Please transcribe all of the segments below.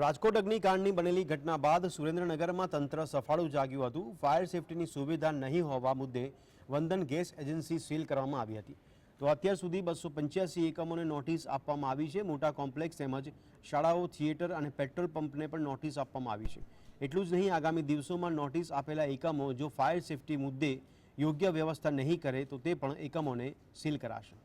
રાજકોટ અગ્નિકાંડની બનેલી ઘટના બાદ સુરેન્દ્રનગરમાં તંત્ર સફાળું જાગ્યું હતું. ફાયર સેફટીની સુવિધા નહીં હોવા મુદ્દે વંદન ગેસ એજન્સી સીલ કરવામાં આવી હતી. તો અત્યાર સુધી બસો પંચ્યાસી એકમોને નોટિસ આપવામાં આવી છે. મોટા કોમ્પ્લેક્સ તેમજ શાળાઓ, થિયેટર અને પેટ્રોલ પંપને પણ નોટિસ આપવામાં આવી છે. એટલું જ નહીં, આગામી દિવસોમાં નોટિસ આપેલા એકમો જો ફાયર સેફટી મુદ્દે યોગ્ય વ્યવસ્થા નહીં કરે તો તે પણ એકમોને સીલ કરાશે.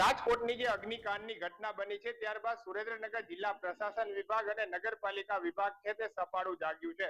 રાજકોટની જે અગ્નિકાંડની ઘટના બની છે, ત્યારબાદ સુરેન્દ્રનગર જિલ્લા પ્રશાસન વિભાગ અને નગરપાલિકા વિભાગ છે તે સફાળું જાગ્યું છે.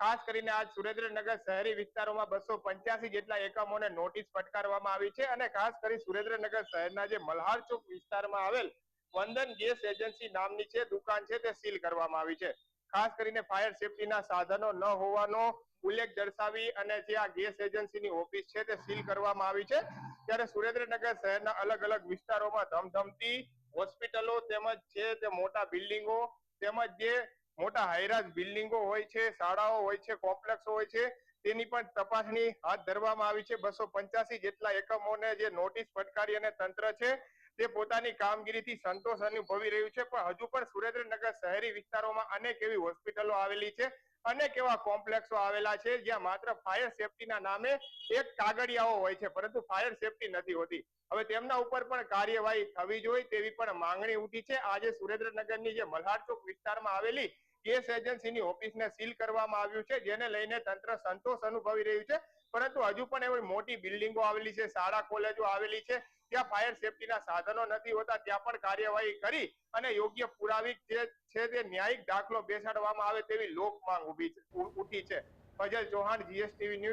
ખાસ કરીને આજ સુરેન્દ્રનગર શહેરી વિસ્તારોમાં બસો પંચ્યાસી જેટલા એકમોને નોટિસ ફટકારવામાં આવી છે અને ખાસ કરી સુરેન્દ્રનગર શહેરના જે મલ્હાર ચોક વિસ્તારમાં આવેલ વંદન ગેસ એજન્સી નામની છે દુકાન છે તે સીલ કરવામાં આવી છે. ખાસ કરીને ફાયર સેફટીના સાધનો ન હોવાનો ઉલ્લેખ દર્શાવી અને જે આ ગેસ એજન્સીની ઓફિસ છે તે સીલ કરવામાં આવી છે. ત્યારે સુરેન્દ્રનગર શહેરના અલગ અલગ વિસ્તારોમાં ધમધમતી હોસ્પિટલો તેમજ છે તે મોટા બિલ્ડિંગો તેમજ જે મોટા હાઈરાજ બિલ્ડિંગો હોય છે, શાળાઓ હોય છે, કોમ્પ્લેક્સ હોય છે, તેની પણ તપાસણી હાથ ધરવામાં આવી છે. બસો પંચ્યાસી જેટલા એકમોને જે નોટિસ ફટકારી અને તંત્ર છે તે પોતાની કામગીરીથી સંતોષ અનુભવી રહ્યું છે. પણ હજુ પણ સુરેન્દ્રનગર શહેરી વિસ્તારોમાં અનેક એવી હોસ્પિટલો આવેલી છે અનેક એવા કોમ્પ્લેક્સો આવેલા છે, જ્યાં માત્ર ફાયર સેફટીના નામે એક કાગળિયાઓ હોય છે, પરંતુ ફાયર સેફટી નથી હોતી. હવે તેમના ઉપર પણ કાર્યવાહી થવી જોઈએ તેવી પણ માંગણી ઉઠી છે. આજે સુરેન્દ્રનગરની જે મલ્હાર ચોક વિસ્તારમાં આવેલી ગેસ એજન્સીની ઓફિસને સીલ કરવામાં આવ્યું છે, જેને લઈને તંત્ર સંતોષ અનુભવી રહ્યું છે. પરંતુ હજુ પણ એવી મોટી બિલ્ડિંગો આવેલી છે, શાળા, કોલેજો આવેલી છે. ત્યાં ફાયર સેફટીના સાધનો નથી હોતા, ત્યાં પણ કાર્યવાહી કરી અને યોગ્ય પુરાવી જે છે તે ન્યાયિક દાખલો બેસાડવામાં આવે તેવી લોક માંગ ઊભી ઉઠી છે. Fazal Chauhan GSTV news